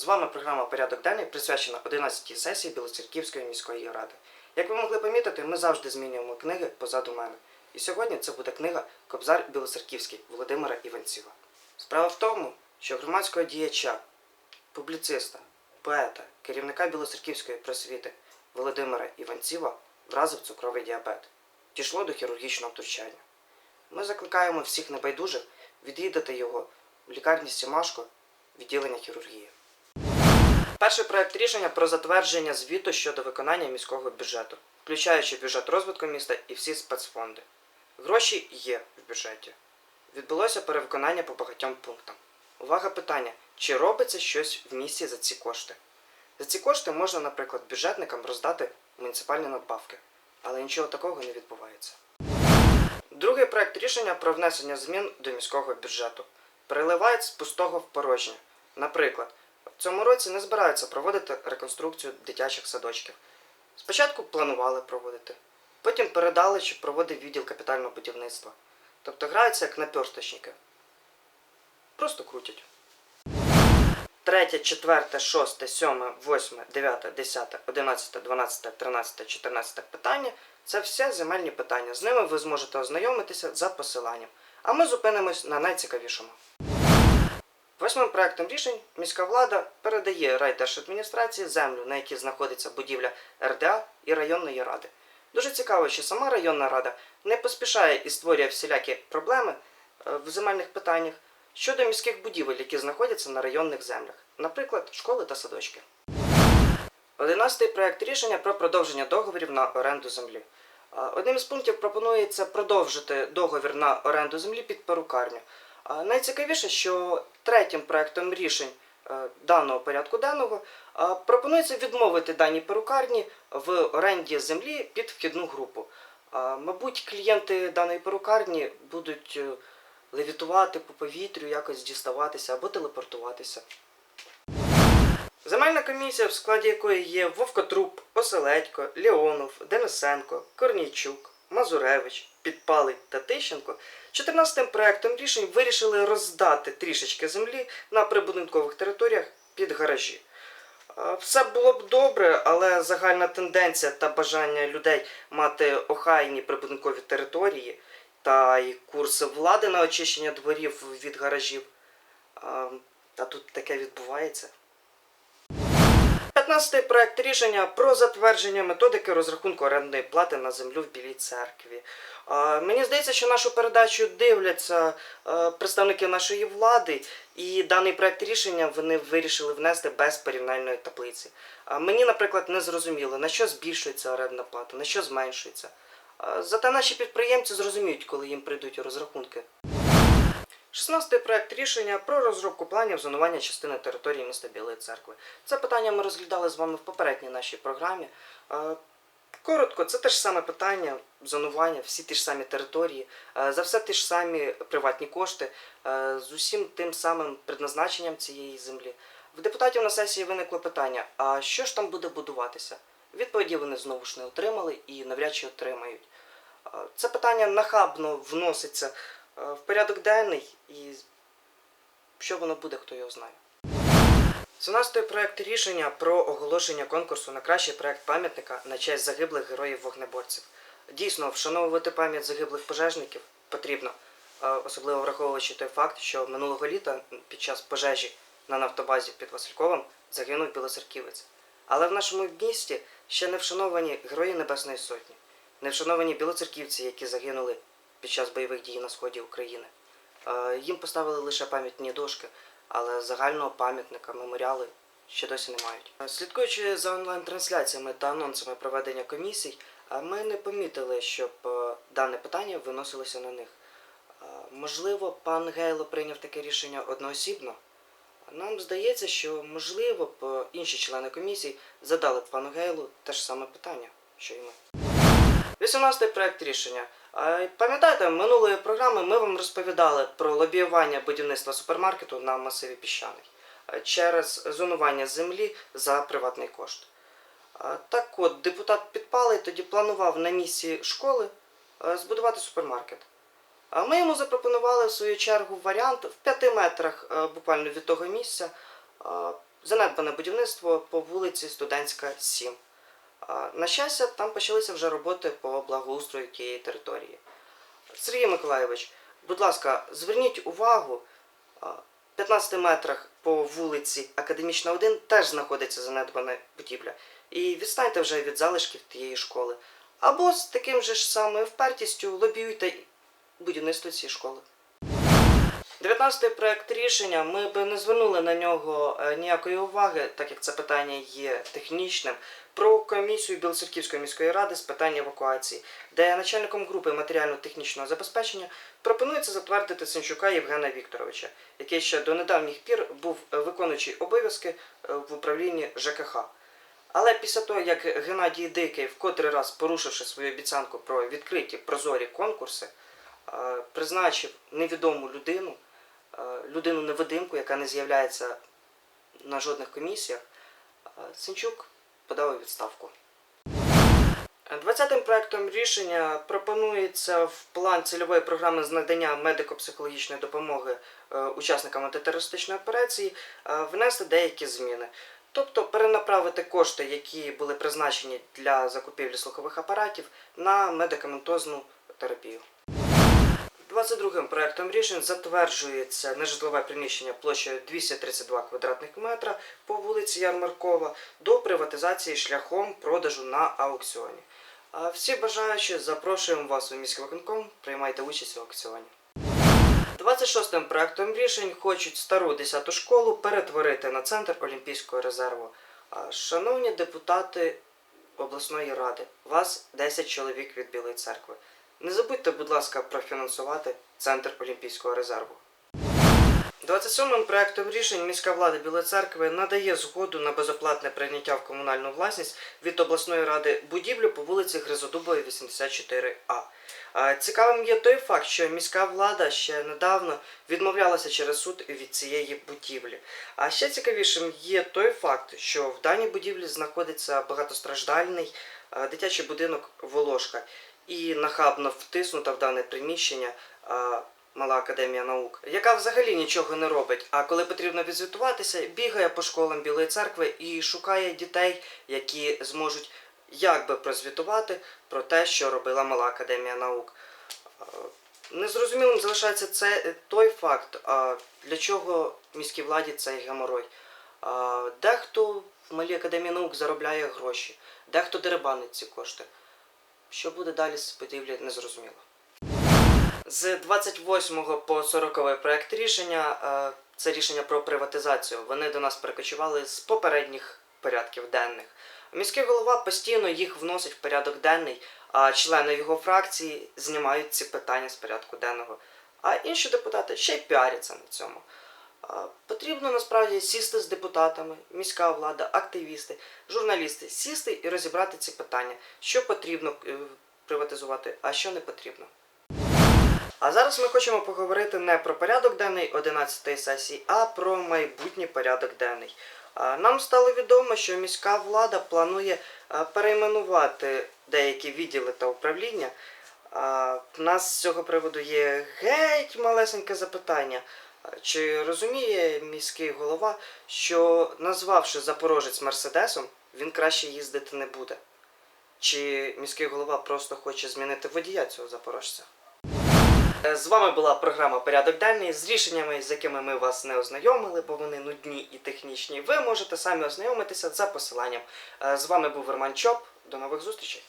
З вами програма Порядок денний присвячена 11-й сесії Білоцерківської міської ради. Як ви могли помітити, ми завжди змінюємо книги позаду мене. І сьогодні це буде книга Кобзар Білоцерківський Володимира Іванцева. Справа в тому, що громадського діяча, публіциста, поета, керівника Білоцерківської просвіти Володимира Іванцева вразив цукровий діабет. Дійшло до хірургічного втручання. Ми закликаємо всіх небайдужих відвідати його в лікарні Сімашко, відділення хірургії. Перший проект рішення про затвердження звіту щодо виконання міського бюджету, включаючи бюджет розвитку міста і всі спецфонди. Гроші є в бюджеті. Відбулося перевиконання по багатьом пунктам. Увага питання: чи робиться щось в місті за ці кошти? За ці кошти можна, наприклад, бюджетникам роздати муніципальні надбавки, але нічого такого не відбувається. Другий проект рішення про внесення змін до міського бюджету. Переливають з пустого в порожнє. Наприклад, в цьому році не збираються проводити реконструкцію дитячих садочків. Спочатку планували проводити, потім передали, щоб проводив відділ капітального будівництва. Тобто граються як наперсточники. Просто крутять. Третє, четверте, шосте, сьоме, восьме, дев'яте, десяте, одинадцяте, дванадцяте, тринадцяте, чотирнадцяте питання це все земельні питання. З ними ви зможете ознайомитися за посиланням. А ми зупинимось на найцікавішому. Восьмим проектом рішень міська влада передає райдержадміністрації землю, на якій знаходиться будівля РДА і районної ради. Дуже цікаво, що сама районна рада не поспішає і створює всілякі проблеми е, в земельних питаннях щодо міських будівель, які знаходяться на районних землях, наприклад, школи та садочки. Одинадцятий проект рішення про продовження договорів на оренду землі. Одним із пунктів пропонується продовжити договір на оренду землі під перукарню. Найцікавіше, що третім проектом рішень е, даного порядку денного пропонується відмовити даній перукарні в оренді землі під вхідну групу. Мабуть, клієнти даної перукарні будуть е, левітувати по повітрю, якось діставатися або телепортуватися. Земельна комісія, в складі якої є Вовкотруб, Оселедько, Леонов, Денисенко, Корнійчук, Мазуревич, Підпалий та Тищенко, 14-м проектом рішень вирішили роздати трішечки землі на прибудинкових територіях під гаражі. Все було б добре, але загальна тенденція та бажання людей мати охайні прибудинкові території та й курси влади на очищення дворів від гаражів. Та тут таке відбувається. 15 проект рішення про затвердження методики розрахунку орендної плати на землю в Білій церкві. Мені здається, що нашу передачу дивляться представники нашої влади, і даний проект рішення вони вирішили внести без порівняльної таблиці. Мені, наприклад, не зрозуміло, на що збільшується орендна плата, на що зменшується. Зате наші підприємці зрозуміють, коли їм прийдуть розрахунки. 16 проект рішення про розробку планів зонування частини території міста Білої церкви. Це питання ми розглядали з вами в попередній нашій програмі. Е, Коротко, це те ж саме питання зонування, всі ті ж самі території, е, за все ті ж самі приватні кошти, е, з усім тим самим предназначенням цієї землі. В депутатів на сесії виникло питання: а що ж там буде будуватися? Відповіді вони знову ж не отримали і навряд чи отримають. Це питання нахабно вноситься в порядок денний, і що воно буде, хто його знає. 17 проект рішення про оголошення конкурсу на кращий проект пам'ятника на честь загиблих героїв вогнеборців. Дійсно, вшановувати пам'ять загиблих пожежників потрібно, е, особливо враховуючи той факт, що минулого літа під час пожежі на нафтобазі під Васильковим загинув білоцерківець. Але в нашому місті ще не вшановані Герої Небесної Сотні, не вшановані білоцерківці, які загинули під час бойових дій на сході України. Е, Їм поставили лише пам'ятні дошки, але загального пам'ятника, меморіали ще досі не мають. Е, Слідкуючи за онлайн-трансляціями та анонсами проведення комісій, е, ми не помітили, щоб дане питання виносилося на них. Можливо, пан Гейло прийняв таке рішення одноосібно. Нам здається, що можливо б інші члени комісії задали б пану Гейлу те ж саме питання, що і ми. 18 проект рішення. Пам'ятаєте, минулої програми ми вам розповідали про лобіювання будівництва супермаркету на масиві піщаний е, через зонування землі за приватний кошт. Так от, депутат Підпалий тоді планував на місці школи е, збудувати супермаркет. А ми йому запропонували в свою чергу варіант в 5 метрах е, буквально від того місця занедбане будівництво по вулиці Студентська, 7. На щастя, там почалися вже роботи по благоустрою тієї території. Сергій Миколайович, будь ласка, зверніть увагу, в 15 метрах по вулиці Академічна 1 теж знаходиться занедбана будівля. І відстаньте вже від залишків тієї школи. Або з таким же ж самою впертістю лобіюйте будівництво цієї школи. 19-й проект рішення ми би не звернули на нього е, ніякої уваги, так як це питання є технічним, про комісію Білоцерківської міської ради з питань евакуації, де начальником групи матеріально-технічного забезпечення пропонується затвердити Сенчука Євгена Вікторовича, який ще до недавніх пір був виконуючий обов'язки е, в управлінні ЖКХ. Але після того, як Геннадій Дикий, в котрий раз порушивши свою обіцянку про відкриті прозорі конкурси, е, призначив невідому людину, е, людину невидимку, яка не з'являється на жодних комісіях, е, Сенчук подав відставку. 20-м проектом рішення пропонується в план цільової програми з надання медико-психологічної допомоги е, учасникам антитерористичної операції внести деякі зміни. Тобто перенаправити кошти, які були призначені для закупівлі слухових апаратів, на медикаментозну терапію. 22-м проектом рішень затверджується нежитлове приміщення площею 232 квадратних метра по вулиці Ярмаркова до приватизації шляхом продажу на аукціоні. Всі бажаючі запрошуємо вас у міський виконком, приймайте участь у аукціоні. 26-м проектом рішень хочуть стару 10-ту школу перетворити на центр Олімпійського резерву. Шановні депутати обласної ради, вас 10 чоловік від Білої церкви. Не забудьте, будь ласка, профінансувати центр Олімпійського резерву. 27-м проектом рішень міська влада Білої церкви надає згоду на безоплатне прийняття в комунальну власність від обласної ради будівлю по вулиці Гризодубової, 84А. Цікавим є той факт, що міська влада ще недавно відмовлялася через суд від цієї будівлі. А ще цікавішим є той факт, що в даній будівлі знаходиться багатостраждальний дитячий будинок Волошка і нахабно втиснута в дане приміщення а, Мала академія наук, яка взагалі нічого не робить. А коли потрібно відзвітуватися, бігає по школам Білої церкви і шукає дітей, які зможуть якби прозвітувати про те, що робила Мала академія наук. Незрозумілим залишається це той факт, для чого міській владі цей геморой. Дехто в Малій академії наук заробляє гроші, дехто деребанить ці кошти. Що буде далі з будівлі, незрозуміло. З 28 по 40 проект рішення е, це рішення про приватизацію. Вони до нас перекочували з попередніх порядків денних. Міський голова постійно їх вносить в порядок денний, а члени його фракції знімають ці питання з порядку денного. А інші депутати ще й піаряться на цьому. Потрібно насправді сісти з депутатами, міська влада, активісти, журналісти, сісти і розібрати ці питання, що потрібно е, приватизувати, а що не потрібно. А зараз ми хочемо поговорити не про порядок денний 11-ї сесії, а про майбутній порядок денний. Нам стало відомо, що міська влада планує перейменувати деякі відділи та управління. У нас з цього приводу є геть малесеньке запитання. Чи розуміє міський голова, що назвавши Запорожець Мерседесом, він краще їздити не буде? Чи міський голова просто хоче змінити водія цього запорожця? Е, З вами була програма Порядок денний з рішеннями, з якими ми вас не ознайомили, бо вони нудні і технічні. Ви можете самі ознайомитися за посиланням. Е, З вами був Роман Чоп. До нових зустрічей.